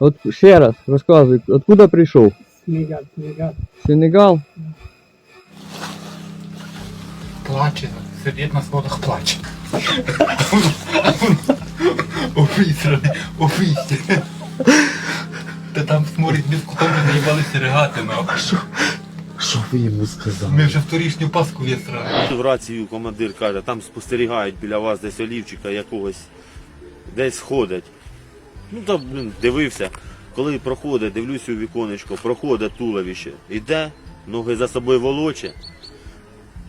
От ще раз розказуй, откуда прийшов? Сенегал, Сенегал. Сенегал? Плаче, сидить на сходах плаче. Обісраний, обісраний. Та там сморить без кутом наїбалися ригати, нахуй. Що ви йому сказали? Ми вже вторішню паску вісрали. В рацію командир каже, там спостерігають біля вас десь олівчика якогось, десь ходять. Ну блін, дивився. Коли проходить, дивлюся у віконечко, проходить туловище, іде, ноги за собою волоче.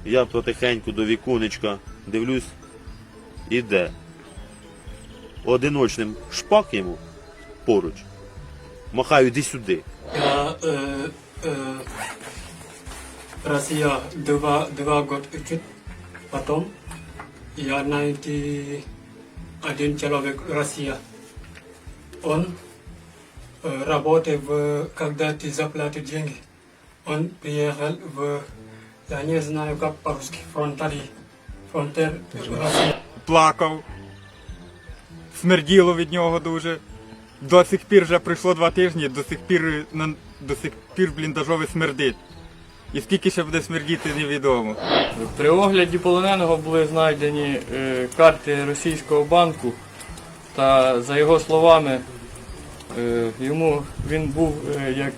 Я потихеньку до віконечка дивлюсь, іде. Одиночним шпак йому поруч. Махаю, іди сюди. Я, э, э, Россия два, два года учит, потом я найти один человек Россия. Он э, работает в, когда ты заплатишь деньги. Он приехал в, я не знаю как по-русски, фронтари, фронтер плакав, смерділо від нього дуже. До сих пір вже пройшло два тижні, до сих пір до сих пір бліндажове смердить. І скільки ще буде смердіти, невідомо. При огляді полоненого були знайдені е, карти російського банку, та за його словами, е, йому він був е, як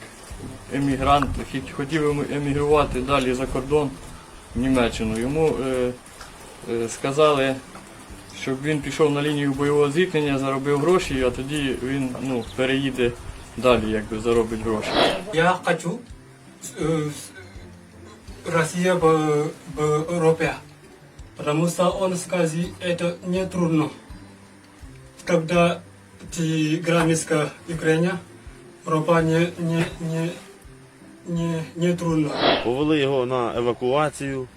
емігрант, хотів ем- емігрувати далі за кордон в Німеччину. Йому е, сказали, щоб він пішов на лінію бойового зіткнення, заробив гроші, а тоді він ну, переїде далі, якби заробить гроші. Я хочу Россия в, в Европе, потому что он сказал, это не трудно. Когда ты граница Украина, Европа не, не, не, не, не трудно. Повели його на евакуацію.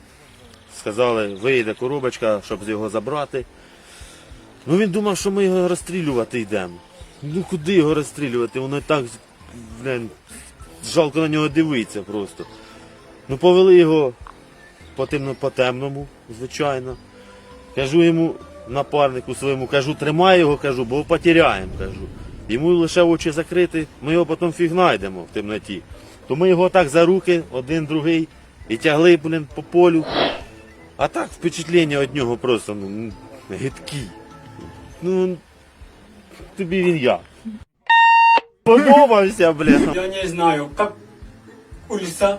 Сказали, вийде коробочка, щоб його забрати. Ну він думав, що ми його розстрілювати йдемо. Ну куди його розстрілювати? Воно так блін, жалко на нього дивитися просто. Ну повели його по темному, звичайно. Кажу йому, напарнику своєму, кажу, тримай його, кажу, бо потеряємо, кажу. Йому лише очі закрити, ми його потім фіг знайдемо в темноті. То ми його так за руки, один другий, і тягли, блін, по полю. А так впечатлення від нього просто ну, гидкі. Ну, тобі він як. Подобався, блін. Я не знаю, как улица,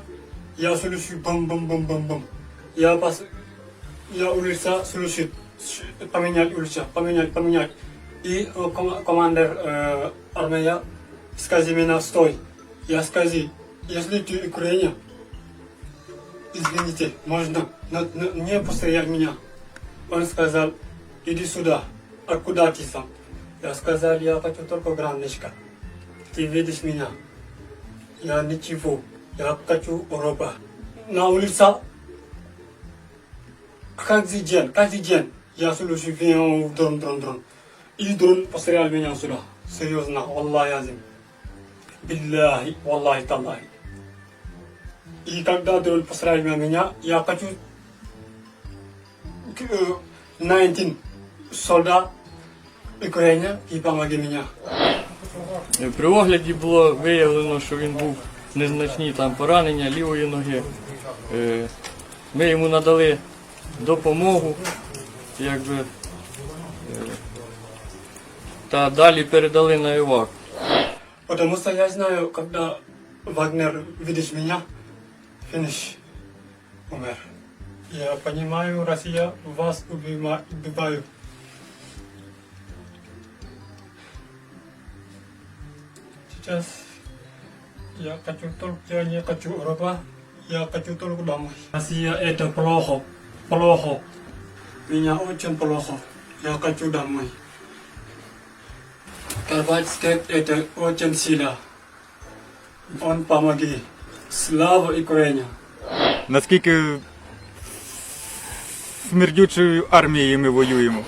я слышу бам-бам-бам-бам-бам. Я пос... Я улица слышу, поменять улица, поменять, поменять. И э, ком- командир э, армия сказал меня, стой. Я сказал, если ты Украина, извините, можно, но, но не пострелять меня. Он сказал, иди сюда. А куда ты сам? Я сказал, я хочу только граничка. Ты видишь меня. Я ничего. Я хочу Европа. На улице каждый день, каждый день я слышу вино, дрон, дрон, дрон. И дрон пострелял меня сюда. Серьезно, Аллах язим. Билляхи, Валлахи таллахи. И когда дрон пострелял меня, я хочу э, 19 солдат Украины и помоги меня. Е, При огляді було виявлено, що він був незначні там поранення лівої ноги. Е, Ми йому надали допомогу, якби, е, та далі передали на івак. Потому что я знаю, когда Вагнер видишь меня, финиш, умер. Я понимаю, Россия вас убива- убиваю. Сейчас я хочу только, я не хочу Европа, я хочу только домой. Россия это плохо, плохо. Меня очень плохо. Я хочу домой. Карпатский это очень сильно. Он помоги. Слава Украине! Наскільки смердючою армією ми воюємо.